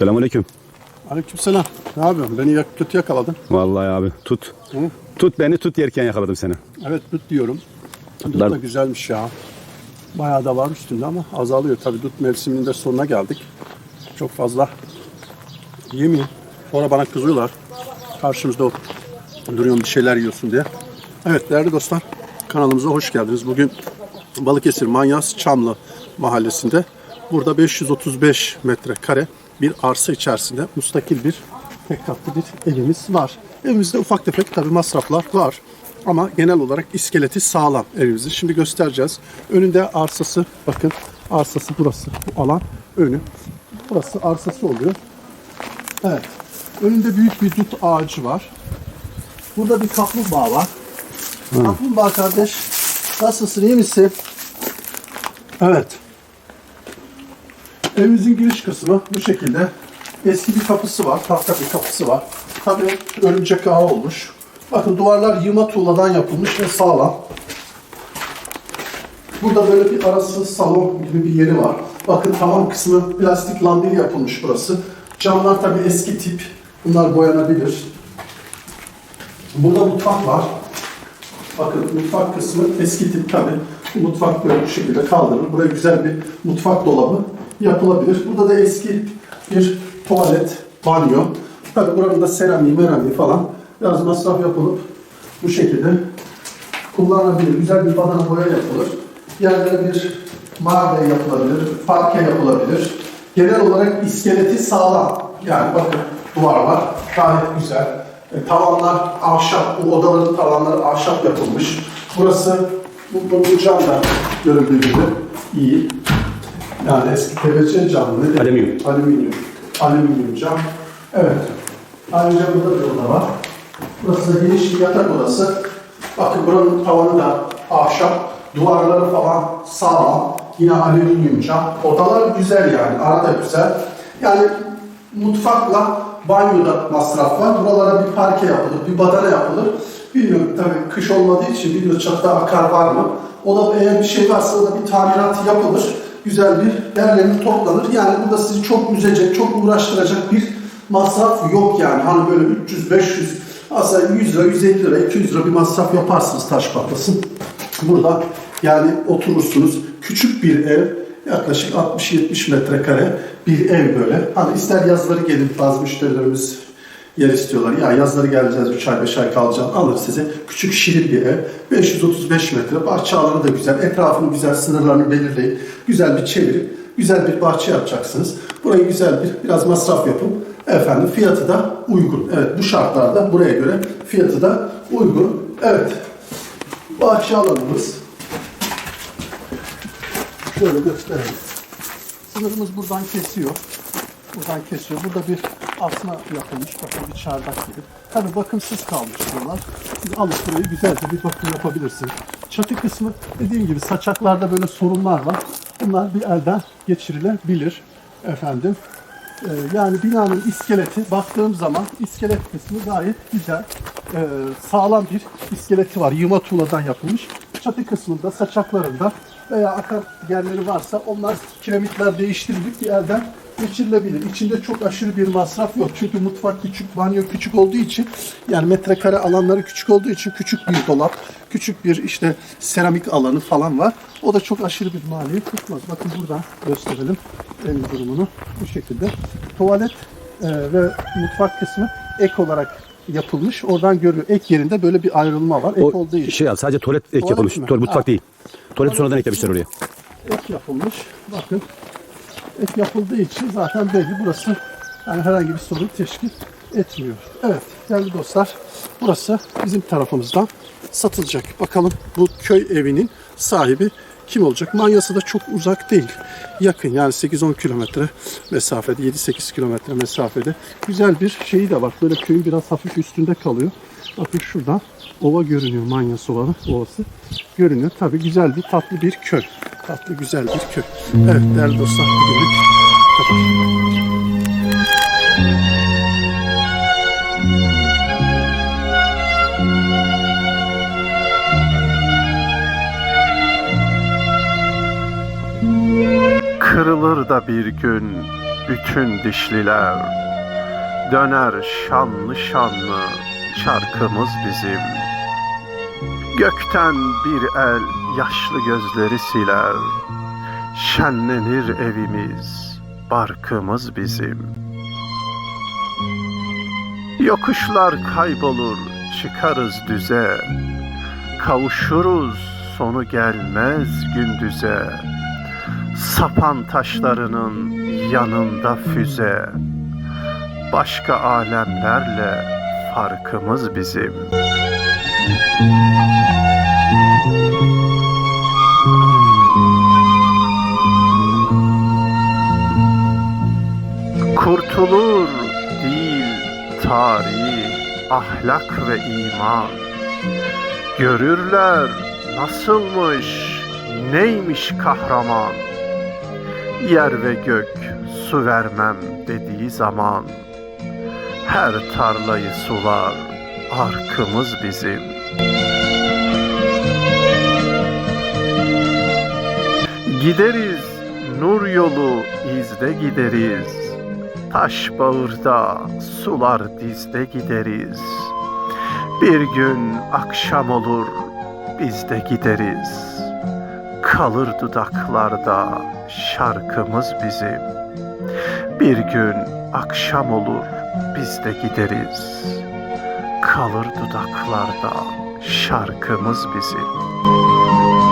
Selamünaleyküm. Aleykümselam. Ne yapıyorsun? Beni yak- kötü yakaladın. Vallahi abi tut. Hı? Tut beni tut yerken yakaladım seni. Evet dut diyorum. Dar- da güzelmiş ya. Bayağı da var üstünde ama azalıyor. Tabii dut mevsiminin de sonuna geldik. Çok fazla yemiyor. Sonra bana kızıyorlar. Karşımızda o- duruyorsun bir şeyler yiyorsun diye. Evet değerli dostlar kanalımıza hoş geldiniz. Bugün Balıkesir Manyas Çamlı mahallesinde burada 535 metrekare bir arsa içerisinde müstakil bir tek katlı bir evimiz var. Evimizde ufak tefek tabii masraflar var. Ama genel olarak iskeleti sağlam evimizin. Şimdi göstereceğiz. Önünde arsası bakın arsası burası bu alan önü. Burası arsası oluyor. Evet. Önünde büyük bir dut ağacı var. Burada bir kaplumbağa var. Kaplumbağa kardeş nasılsın iyi misin? Evet. Evimizin giriş kısmı bu şekilde. Eski bir kapısı var, tahta bir kapısı var. Tabii örümcek ağı olmuş. Bakın duvarlar yığma tuğladan yapılmış ve sağlam. Burada böyle bir arası salon gibi bir yeri var. Bakın tavan kısmı plastik lambili yapılmış burası. Camlar tabii eski tip. Bunlar boyanabilir. Burada mutfak var. Bakın mutfak kısmı eski tip tabi. Mutfak böyle bu şekilde kaldırılır. Buraya güzel bir mutfak dolabı yapılabilir. Burada da eski bir tuvalet, banyo. Tabi buranın da seramiği, meramiği falan biraz masraf yapılıp bu şekilde kullanılabilir. Güzel bir badana boya yapılır. Yerlere bir marble yapılabilir, parke yapılabilir. Genel olarak iskeleti sağlam. Yani bakın duvarlar gayet güzel. E, tavanlar ahşap, bu odaların tavanları ahşap yapılmış. Burası bu, bu, bu cam da görüldüğü gibi iyi. Yani eski PVC cam? Ne? Alüminyum. Alüminyum. Alüminyum cam. Evet. Ayrıca burada bir oda var. Burası da geniş bir yatak odası. Bakın buranın tavanı da ahşap. Duvarları falan sağlam. Yine alüminyum cam. Odalar güzel yani. Arada güzel. Yani mutfakla banyoda masraf var. Buralara bir parke yapılır, bir badana yapılır. Bilmiyorum tabii kış olmadığı için bilmiyorum çatıda akar var mı? O da eğer bir şey varsa o da bir tamirat yapılır. Güzel bir derlenir, toplanır. Yani burada sizi çok üzecek, çok uğraştıracak bir masraf yok yani. Hani böyle 300, 500, aslında 100 lira, 150 lira, 200 lira bir masraf yaparsınız taş patlasın. Burada yani oturursunuz. Küçük bir ev, yaklaşık 60-70 metrekare bir ev böyle. Hani ister yazları gelin bazı müşterilerimiz yer istiyorlar. Ya yazları geleceğiz 3 ay 5 ay kalacağım alır size. Küçük şirin bir ev. 535 metre. Bahçe alanı da güzel. Etrafını güzel sınırlarını belirleyin. Güzel bir çevirip güzel bir bahçe yapacaksınız. Burayı güzel bir biraz masraf yapın. Efendim fiyatı da uygun. Evet bu şartlarda buraya göre fiyatı da uygun. Evet. Bahçe alanımız. Şöyle gösterelim. Sınırımız buradan kesiyor. Buradan kesiyor. Burada bir asma yapılmış. Bakın bir çardak gibi. Tabii bakımsız kalmış buralar. Siz alıp burayı güzelce bir bakım yapabilirsiniz. Çatı kısmı dediğim gibi saçaklarda böyle sorunlar var. Bunlar bir elden geçirilebilir efendim. Ee, yani binanın iskeleti baktığım zaman iskelet kısmı gayet güzel. Ee, sağlam bir iskeleti var. Yığma tuğladan yapılmış. Çatı kısmında, saçaklarında veya akar yerleri varsa onlar kiremitler değiştirilip bir elden geçirilebilir. İçinde çok aşırı bir masraf yok. Çünkü mutfak küçük, banyo küçük olduğu için yani metrekare alanları küçük olduğu için küçük bir dolap, küçük bir işte seramik alanı falan var. O da çok aşırı bir maliyet tutmaz. Bakın buradan gösterelim en durumunu bu şekilde. Tuvalet e, ve mutfak kısmı ek olarak yapılmış. Oradan görüyor. Ek yerinde böyle bir ayrılma var. Ek O olduğu için şey al sadece tuvalet ek Tuvalet yapılmış. mi? Tuvalet mutfak Ha. değil. Tuvalet sonradan eklemişler oraya. ek yapılmış. Bakın ek yapıldığı için zaten belli burası yani herhangi bir sorun teşkil etmiyor. Evet değerli dostlar burası bizim tarafımızdan satılacak. Bakalım bu köy evinin sahibi kim olacak? Manyası da çok uzak değil. Yakın yani 8-10 kilometre mesafede, 7-8 kilometre mesafede. Güzel bir şeyi de var. Böyle köyün biraz hafif üstünde kalıyor. Bakın şuradan ova görünüyor. Manyas Ovası, ovası görünüyor. Tabii güzel bir tatlı bir köy. Tatlı güzel bir köy. Evet değerli dostlar bugünlük bu kadar. Da bir gün bütün dişliler. Döner şanlı şanlı çarkımız bizim. Gökten bir el yaşlı gözleri siler. Şenlenir evimiz, barkımız bizim. Yokuşlar kaybolur, çıkarız düze. Kavuşuruz, sonu gelmez gündüze Sapan taşlarının yanında füze. Başka alemlerle farkımız bizim. Kurtulur değil tarih, ahlak ve iman. Görürler nasılmış, neymiş kahraman Yer ve gök su vermem dediği zaman Her tarlayı sular arkımız bizim. Gideriz nur yolu izde gideriz. Taş bağırda sular dizde gideriz. Bir gün akşam olur biz de gideriz Kalır dudaklarda şarkımız bizim. Bir gün akşam olur biz de gideriz. Kalır dudaklarda şarkımız bizim